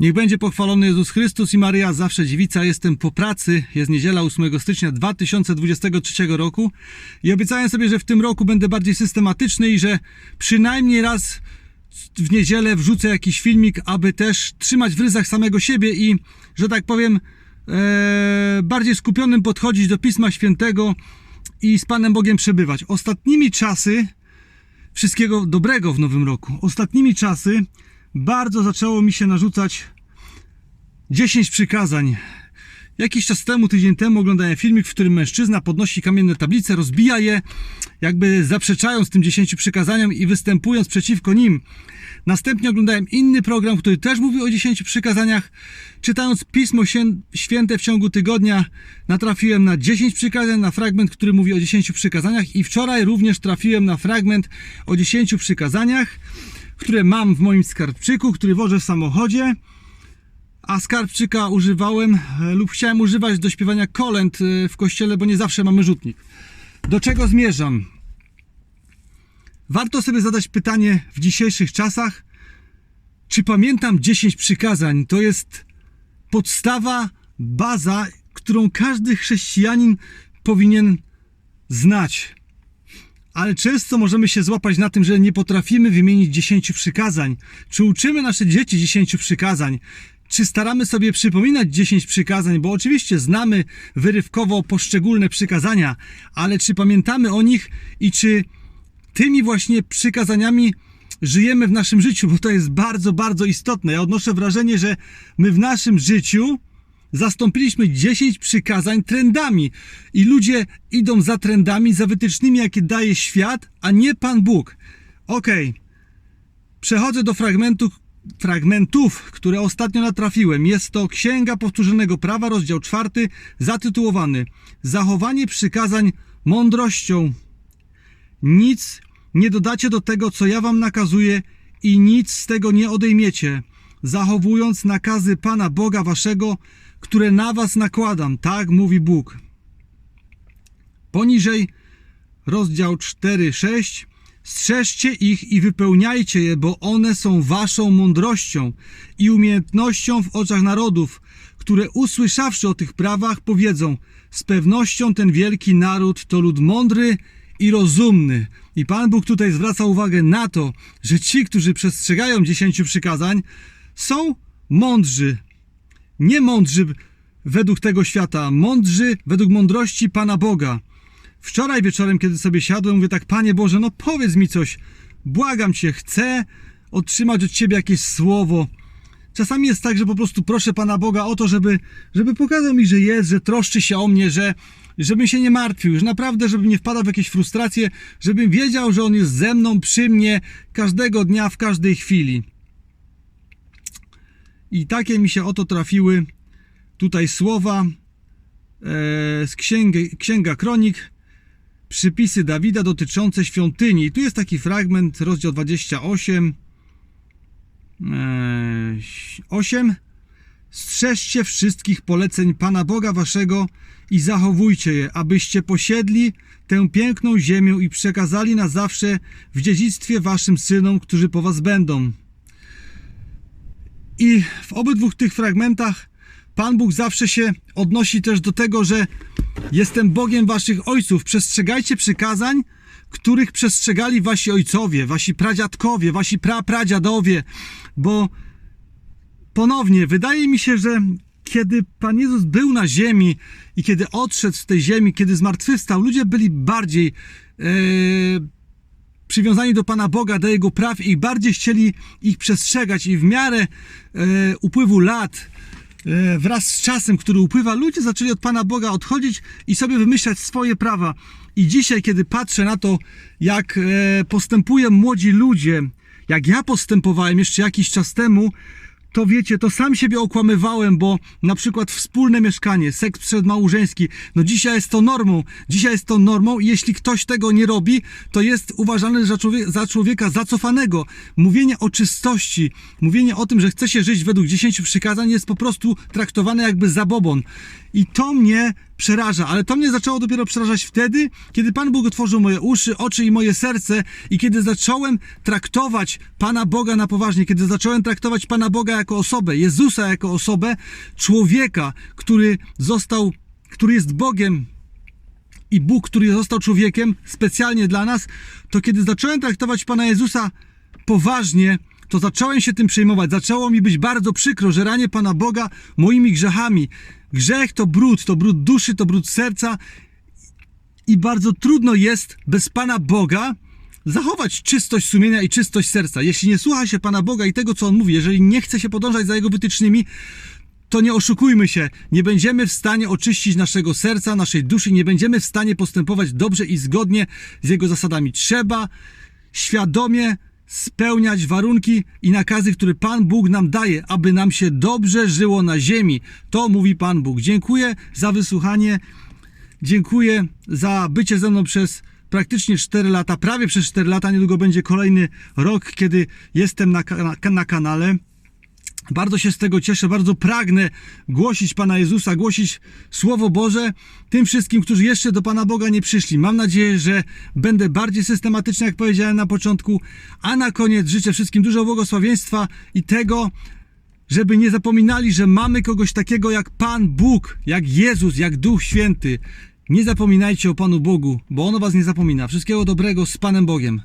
Niech będzie pochwalony Jezus Chrystus i Maryja, zawsze dziewica. Jestem po pracy, jest niedziela 8 stycznia 2023 roku i obiecałem sobie, że w tym roku będę bardziej systematyczny i że przynajmniej raz w niedzielę wrzucę jakiś filmik, aby też trzymać w ryzach samego siebie i, że tak powiem, e, bardziej skupionym podchodzić do Pisma Świętego i z Panem Bogiem przebywać. Ostatnimi czasy, wszystkiego dobrego w nowym roku, ostatnimi czasy bardzo zaczęło mi się narzucać 10 przykazań. Jakiś czas temu, tydzień temu oglądałem filmik, w którym mężczyzna podnosi kamienne tablice, rozbija je, jakby zaprzeczając tym 10 przykazaniom i występując przeciwko nim. Następnie oglądałem inny program, który też mówił o 10 przykazaniach. Czytając Pismo Świę- Święte w ciągu tygodnia, natrafiłem na 10 przykazań, na fragment, który mówi o 10 przykazaniach i wczoraj również trafiłem na fragment o 10 przykazaniach, które mam w moim skarbczyku, który wożę w samochodzie a skarbczyka używałem e, lub chciałem używać do śpiewania kolęd e, w kościele, bo nie zawsze mamy rzutnik. Do czego zmierzam? Warto sobie zadać pytanie w dzisiejszych czasach, czy pamiętam 10 przykazań? To jest podstawa, baza, którą każdy chrześcijanin powinien znać. Ale często możemy się złapać na tym, że nie potrafimy wymienić 10 przykazań. Czy uczymy nasze dzieci 10 przykazań? Czy staramy sobie przypominać 10 przykazań? Bo oczywiście znamy wyrywkowo poszczególne przykazania, ale czy pamiętamy o nich i czy tymi właśnie przykazaniami żyjemy w naszym życiu? Bo to jest bardzo, bardzo istotne. Ja odnoszę wrażenie, że my w naszym życiu zastąpiliśmy 10 przykazań trendami i ludzie idą za trendami, za wytycznymi, jakie daje świat, a nie Pan Bóg. Okej, przechodzę do fragmentu, fragmentów, które ostatnio natrafiłem. Jest to Księga Powtórzonego Prawa, rozdział czwarty, zatytułowany Zachowanie przykazań mądrością. Nic nie dodacie do tego, co ja wam nakazuję i nic z tego nie odejmiecie, zachowując nakazy Pana Boga waszego, które na was nakładam, tak mówi Bóg. Poniżej rozdział 4-6 Strzeżcie ich i wypełniajcie je, bo one są waszą mądrością i umiejętnością w oczach narodów, które usłyszawszy o tych prawach powiedzą z pewnością ten wielki naród to lud mądry i rozumny. I Pan Bóg tutaj zwraca uwagę na to, że ci, którzy przestrzegają dziesięciu przykazań, są mądrzy. Nie mądrzy według tego świata, mądrzy według mądrości Pana Boga. Wczoraj wieczorem, kiedy sobie siadłem, mówię tak, Panie Boże, no powiedz mi coś, błagam Cię, chcę otrzymać od Ciebie jakieś słowo. Czasami jest tak, że po prostu proszę Pana Boga o to, żeby, żeby pokazał mi, że jest, że troszczy się o mnie, że żebym się nie martwił, że naprawdę, żebym nie wpadał w jakieś frustracje, żebym wiedział, że On jest ze mną, przy mnie, każdego dnia, w każdej chwili. I takie mi się oto trafiły tutaj słowa e, z księgi, Księga Kronik, przypisy Dawida dotyczące świątyni. Tu jest taki fragment, rozdział 28. e, 8. Strzeżcie wszystkich poleceń Pana Boga Waszego i zachowujcie je, abyście posiedli tę piękną ziemię i przekazali na zawsze w dziedzictwie Waszym synom, którzy po Was będą. I w obydwu tych fragmentach Pan Bóg zawsze się odnosi też do tego, że jestem Bogiem waszych ojców. Przestrzegajcie przykazań, których przestrzegali wasi ojcowie, wasi pradziadkowie, wasi prapradziadowie, bo ponownie wydaje mi się, że kiedy Pan Jezus był na ziemi i kiedy odszedł z tej ziemi, kiedy zmartwychwstał, ludzie byli bardziej e, przywiązani do Pana Boga, do Jego praw i bardziej chcieli ich przestrzegać i w miarę e, upływu lat e, wraz z czasem, który upływa, ludzie zaczęli od Pana Boga odchodzić i sobie wymyślać swoje prawa. I dzisiaj, kiedy patrzę na to, jak e, postępują młodzi ludzie, jak ja postępowałem jeszcze jakiś czas temu, to wiecie, to sam siebie okłamywałem, bo na przykład wspólne mieszkanie, seks przedmałżeński, no dzisiaj jest to normą, dzisiaj jest to normą i jeśli ktoś tego nie robi, to jest uważany za człowieka, za człowieka zacofanego. Mówienie o czystości, mówienie o tym, że chce się żyć według dziesięciu przykazań jest po prostu traktowane jakby zabobon. I to mnie przeraża, ale to mnie zaczęło dopiero przerażać wtedy, kiedy Pan Bóg otworzył moje uszy, oczy i moje serce i kiedy zacząłem traktować Pana Boga na poważnie, kiedy zacząłem traktować Pana Boga jako osobę, Jezusa jako osobę, człowieka, który został, który jest Bogiem i Bóg, który został człowiekiem specjalnie dla nas, to kiedy zacząłem traktować Pana Jezusa poważnie, to zacząłem się tym przejmować. Zaczęło mi być bardzo przykro, że ranię Pana Boga moimi grzechami. Grzech to brud, to brud duszy, to brud serca i bardzo trudno jest bez Pana Boga zachować czystość sumienia i czystość serca. Jeśli nie słucha się Pana Boga i tego, co On mówi, jeżeli nie chce się podążać za Jego wytycznymi, to nie oszukujmy się, nie będziemy w stanie oczyścić naszego serca, naszej duszy, nie będziemy w stanie postępować dobrze i zgodnie z Jego zasadami. Trzeba świadomie spełniać warunki i nakazy, które Pan Bóg nam daje, aby nam się dobrze żyło na ziemi. To mówi Pan Bóg. Dziękuję za wysłuchanie. Dziękuję za bycie ze mną przez praktycznie 4 lata, prawie przez 4 lata. Niedługo będzie kolejny rok, kiedy jestem na, na kanale. Bardzo się z tego cieszę, bardzo pragnę głosić Pana Jezusa, głosić Słowo Boże tym wszystkim, którzy jeszcze do Pana Boga nie przyszli. Mam nadzieję, że będę bardziej systematyczny, jak powiedziałem na początku. A na koniec życzę wszystkim dużo błogosławieństwa i tego, żeby nie zapominali, że mamy kogoś takiego jak Pan Bóg, jak Jezus, jak Duch Święty. Nie zapominajcie o Panu Bogu, bo On o Was nie zapomina. Wszystkiego dobrego z Panem Bogiem.